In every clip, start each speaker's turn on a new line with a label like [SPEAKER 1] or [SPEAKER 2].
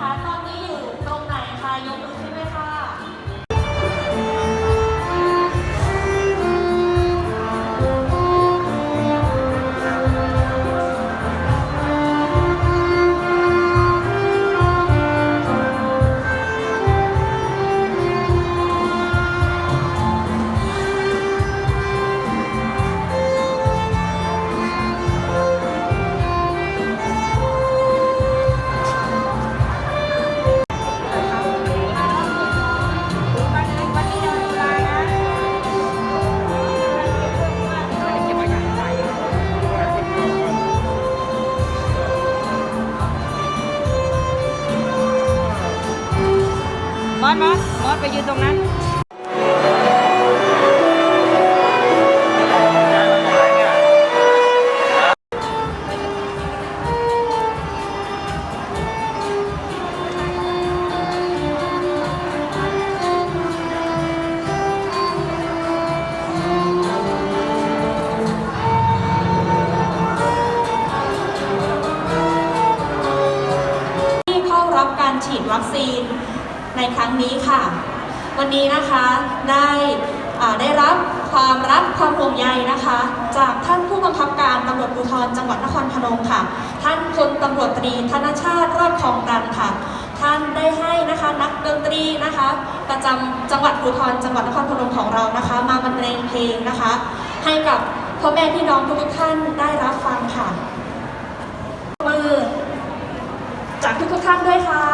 [SPEAKER 1] คะ ตอนนี้อยู่
[SPEAKER 2] ตรงไหนคะยก
[SPEAKER 1] มือ ไปยืนตรงนั้น
[SPEAKER 2] ที่เข้ารับการฉีดวัคซีนในครั้งนี้ค่ะ วันนี้นะคะได้ได้รับความรักความห่วงใยนะคะ จากท่านผู้บังคับการตำรวจภูธรจังหวัดนครพนมค่ะ ท่านพลตำรวจตรีธนชาติรอดคลองตันค่ะ ท่านได้ให้นะคะนักดนตรีนะคะ ประจำจังหวัดภูธรจังหวัดนครพนมของเรานะคะ มาบรรเลงเพลงนะคะ ให้กับพ่อแม่พี่น้องทุกท่านได้รับฟังค่ะมือจากทุกท่านด้วยค่ะ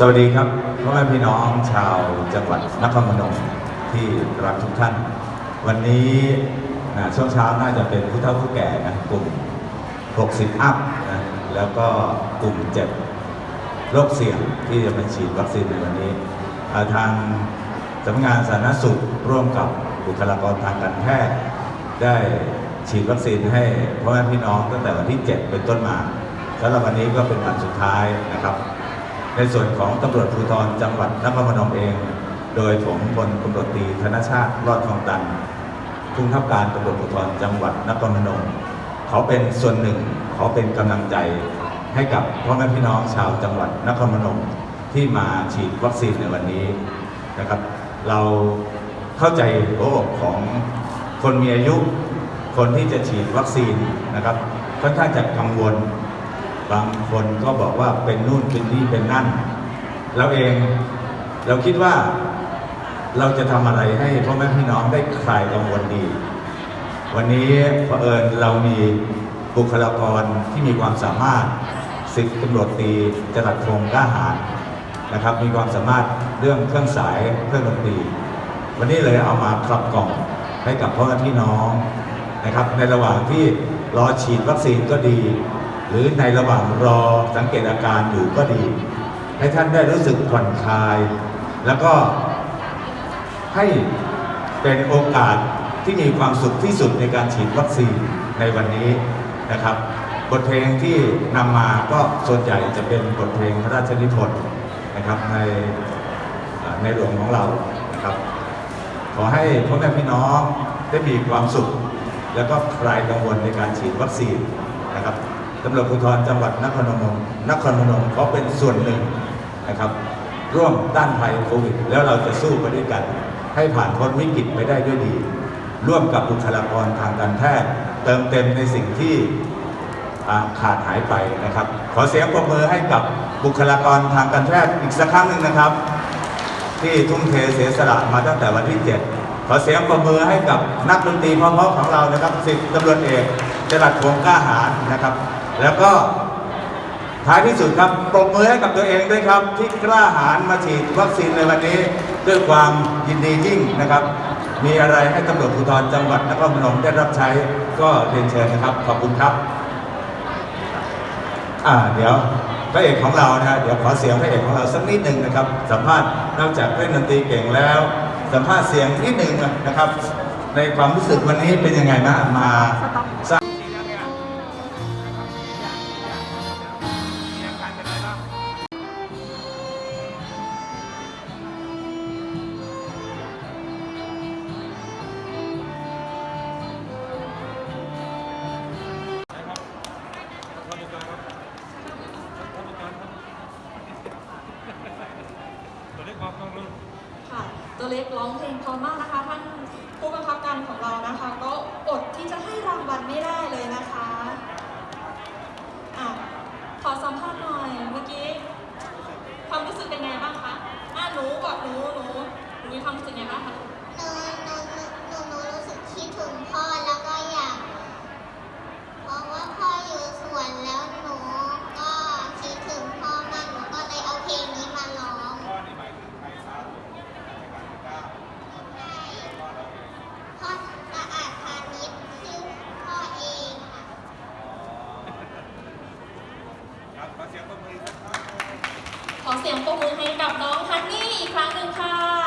[SPEAKER 3] สวัสดีครับพ่อแม่พี่น้องชาวจังหวัดนครพนมที่รักทุกท่าน วันนี้นะช่วงเช้าน่าจะเป็นผู้เฒ่าผู้แก่นะกลุ่ม 60 อัพนะแล้วก็กลุ่มเจ็บโรคเสี่ยงที่จะมาฉีดวัคซีนในวันนี้อาทางสำนักงานสาธารณสุขร่วมกับบุคลากรทางการแพทย์ ได้ฉีดวัคซีนให้พ่อแม่พี่น้องตั้งแต่วันที่ 7 เป็นต้นมาสำหรับวันนี้ก็เป็นวันสุดท้ายนะครับ ในส่วนของตำรวจภูธรจังหวัดนครพนมเอง โดยผมพลตำรวจตีธนชาติรอดทองตันผู้บังคับการตำรวจภูธรจังหวัดนครพนม เขาเป็นส่วนหนึ่งเขาเป็นกำลังใจให้กับพ่อแม่พี่น้องชาวจังหวัดนครพนมที่มาฉีดวัคซีนในวันนี้นะครับ เราเข้าใจหัวอกของคนมีอายุ คนที่จะฉีดวัคซีนนะครับค่อนข้างจะกังวล บางคนก็บอกว่าเป็นนู่นเป็นนี่เป็นนั่น เราเองเราคิดว่าเราจะทำอะไรให้พ่อแม่พี่น้องได้คลายกังวลดี วันนี้เผอิญเรามีบุคลากรที่มีความสามารถสิบตำรวจตีจรัสพงษ์กล้าหาญนะครับ มีความสามารถเรื่องเครื่องสายเครื่องดนตรี วันนี้เลยเอามาคลับกล่องให้กับพ่อแม่พี่น้องนะครับ ในระหว่างที่รอฉีดวัคซีนก็ดี หรือในระหว่างรอสังเกตอาการอยู่ก็ดี ให้ท่านได้รู้สึกผ่อนคลาย แล้วก็ให้เป็นโอกาสที่มีความสุขที่สุดในการฉีดวัคซีนในวันนี้นะครับ บทเพลงที่นำมาก็ส่วนใหญ่จะเป็นบทเพลงพระราชนิพนธ์นะครับในในหลวงของเรานะครับ ขอให้พ่อแม่พี่น้องได้มีความสุข แล้วก็คลายกังวลในการฉีดวัคซีนนะครับ ตำรวจภูธรจังหวัดนครพนมนครพนมเขาเป็นส่วนหนึ่งนะครับ ร่วมต้านภัยโควิด แล้วเราจะสู้ไปด้วยกัน ให้ผ่านพ้นวิกฤตไปได้ด้วยดี ร่วมกับบุคลากรทางการแพทย์เติมเต็มในสิ่งที่ขาดหายไปนะครับ ขอเสียงปรบมือให้กับบุคลากรทางการแพทย์อีกสักครั้งหนึ่งนะครับ ที่ทุ่มเทเสียสละมาตั้งแต่วันที่ 7 ขอเสียงประมือให้กับนักดนตรีเพราะๆของเรานะครับสิบตำรวจเอกจรัสพงกล้าหาญนะครับ แล้วก็ท้ายที่สุดครับปรบมือให้กับตัวเองด้วยครับ ที่กล้าหาญมาฉีดวัคซีนในวันนี้ด้วยความยินดียิ่งนะครับ มีอะไรให้ตำรวจภูธรจังหวัดนครพนมได้รับใช้ก็เรียนเชิญนะครับ ขอบคุณครับ อ่าเดี๋ยวพระเอกของเรานะฮะเดี๋ยวขอเสียงพระเอกของเราสักนิดหนึ่งนะครับ สัมภาษณ์นอกจากเล่นดนตรีเก่งแล้ว สัมภาษณ์เสียงนิดหนึ่งนะครับ ในความรู้สึกวันนี้เป็นยังไงบ้างมาสร้าง
[SPEAKER 2] ตัวเล็กร้องเพลงพอมากนะคะท่านผู้บังคับการของเรานะคะ ก็อดที่จะให้รางวัลไม่ได้เลยนะคะอะขอสัมภาษณ์หน่อยเมื่อกี้ความรู้สึกเป็นไงบ้าง ขอเสียงปรบมือให้กับ
[SPEAKER 4] น้องฮันนี่อีกครั้งหนึ่งค่ะ